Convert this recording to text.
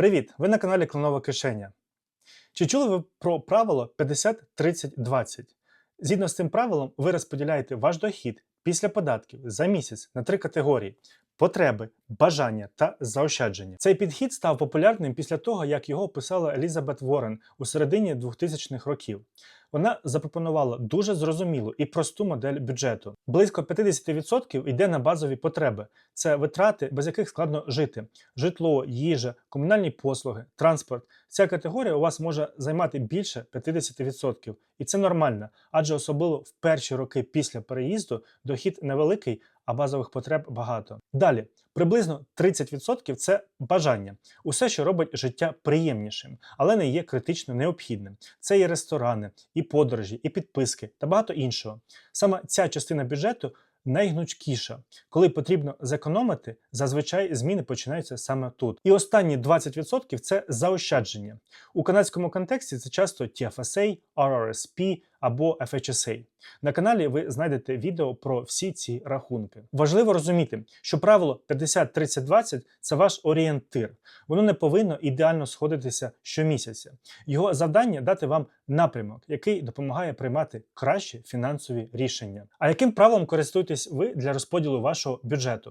Привіт! Ви на каналі Клонова Кишеня. Чи чули ви про правило 50-30-20? Згідно з цим правилом, ви розподіляєте ваш дохід після податків за місяць на три категорії: потреби, бажання та заощадження. Цей підхід став популярним після того, як його описала Елізабет Ворен у середині 2000-х років. Вона запропонувала дуже зрозумілу і просту модель бюджету. Близько 50% йде на базові потреби. Це витрати, без яких складно жити: житло, їжа, комунальні послуги, транспорт. Ця категорія у вас може займати більше 50%. І це нормально, адже особливо в перші роки після переїзду дохід невеликий, а базових потреб багато. Далі, приблизно 30% це бажання, усе, що робить життя приємнішим, але не є критично необхідним. Це і ресторани, і подорожі, і підписки та багато іншого. Саме ця частина бюджету найгнучкіша. Коли потрібно зекономити, зазвичай зміни починаються саме тут. І останні 20% це заощадження. У канадському контексті це часто TFSA, RRSP або FHSA. На каналі ви знайдете відео про всі ці рахунки. Важливо розуміти, що правило 50-30-20 це ваш орієнтир. Воно не повинно ідеально сходитися щомісяця. Його завдання дати вам напрямок, який допомагає приймати кращі фінансові рішення. А яким правилом користуєтесь ви для розподілу вашого бюджету?